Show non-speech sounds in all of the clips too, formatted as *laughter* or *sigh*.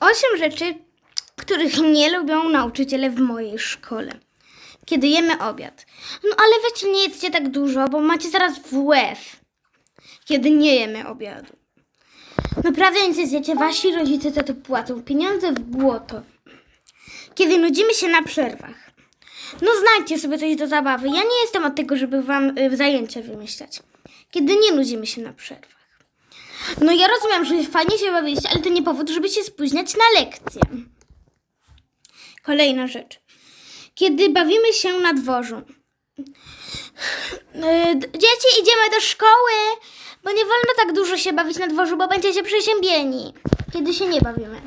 Osiem rzeczy, których nie lubią nauczyciele w mojej szkole. Kiedy jemy obiad. No ale weźcie, nie jedzcie tak dużo, bo macie zaraz w. Kiedy nie jemy obiadu. Naprawdę nic nie zjecie, wasi rodzice za to płacą. Pieniądze w błoto. Kiedy nudzimy się na przerwach. No znajdźcie sobie coś do zabawy. Ja nie jestem od tego, żeby wam y, zajęcia wymyślać. Kiedy nie nudzimy się na przerwach. No ja rozumiem, że fajnie się bawiliście, ale to nie powód, żeby się spóźniać na lekcję. Kolejna rzecz. Kiedy bawimy się na dworzu. D- Dzieci, idziemy do szkoły, bo nie wolno tak dużo się bawić na dworzu, bo będziecie przeziębieni. Kiedy się nie bawimy.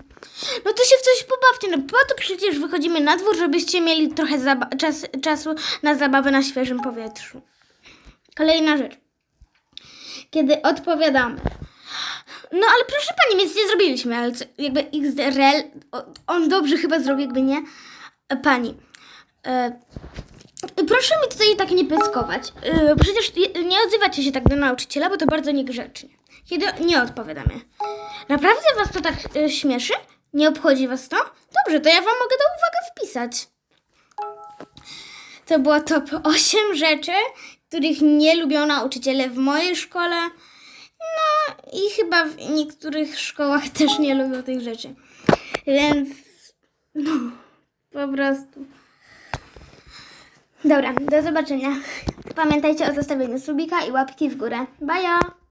No to się w coś pobawcie, no po to przecież wychodzimy na dwór, żebyście mieli trochę czas, czasu na zabawę na świeżym powietrzu. Kolejna rzecz. Kiedy odpowiadamy. No ale proszę pani, nic nie zrobiliśmy, ale co, jakby XRL, o- on dobrze chyba zrobił, jakby nie. E, Pani, e, proszę mi tutaj tak nie pyskować. E, przecież nie odzywacie się tak do nauczyciela, bo to bardzo niegrzecznie. Kiedy nie odpowiadamy. Naprawdę was to tak e, śmieszy? Nie obchodzi was to? Dobrze, to ja wam mogę to uwagę wpisać. To było top 8 rzeczy, których nie lubią nauczyciele w mojej szkole. No i chyba w niektórych szkołach *laughs* też nie lubią tych rzeczy. Więc no, po prostu. Dobra, do zobaczenia. Pamiętajcie o zostawieniu subika i łapki w górę. Bajo!